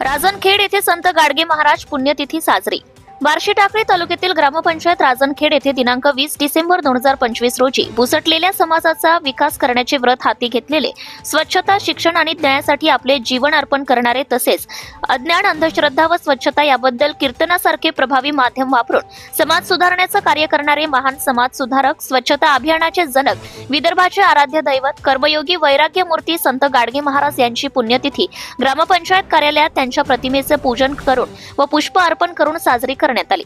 राजनखेड येथे संत गाडगे महाराज पुण्यतिथी साजरी. बार्शी टाकळी तालुक्यातील ग्रामपंचायत राजनखेड येथे दिनांक वीस डिसेंबर दोन हजार पंचवीस रोजी बुसटलेल्या समाजाचा विकास करण्याचे व्रत हाती घेतलेले स्वच्छता शिक्षण आणि ज्ञानासाठी आपले जीवन अर्पण करणारे तसेच अज्ञान अंधश्रद्धा व स्वच्छता याबद्दल कीर्तनासारखे प्रभावी माध्यम वापरून समाज सुधारण्याचं कार्य करणारे महान समाज सुधारक स्वच्छता अभियानाचे जनक विदर्भाचे आराध्य दैवत कर्मयोगी वैराग्य मूर्ती संत गाडगे महाराज यांची पुण्यतिथी ग्रामपंचायत कार्यालयात त्यांच्या प्रतिमेचे पूजन करून व पुष्प अर्पण करून साजरी करण्यात आली.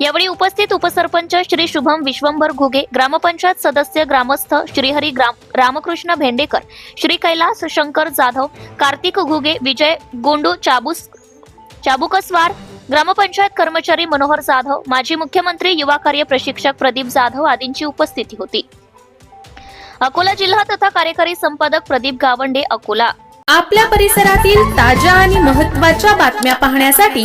यावेळी उपस्थित उपसरपंच श्री शुभम विश्वंभर घुगे ग्रामपंचायत सदस्य ग्रामस्थ श्रीहरी ग्राम रामकृष्ण भेंडेकर श्री कैलास शंकर जाधव कार्तिक घुगे विजय गोंडू चाबूस चाबुकस्वार ग्रामपंचायत कर्मचारी मनोहर जाधव माजी मुख्यमंत्री युवा कार्य प्रशिक्षक प्रदीप जाधव आदींची उपस्थिती होती. अकोला जिल्हा तथा कार्यकारी संपादक प्रदीप गावंडे अकोला. आपल्या परिसरातील ताज्या आणि महत्त्वाच्या बातम्या पाहण्यासाठी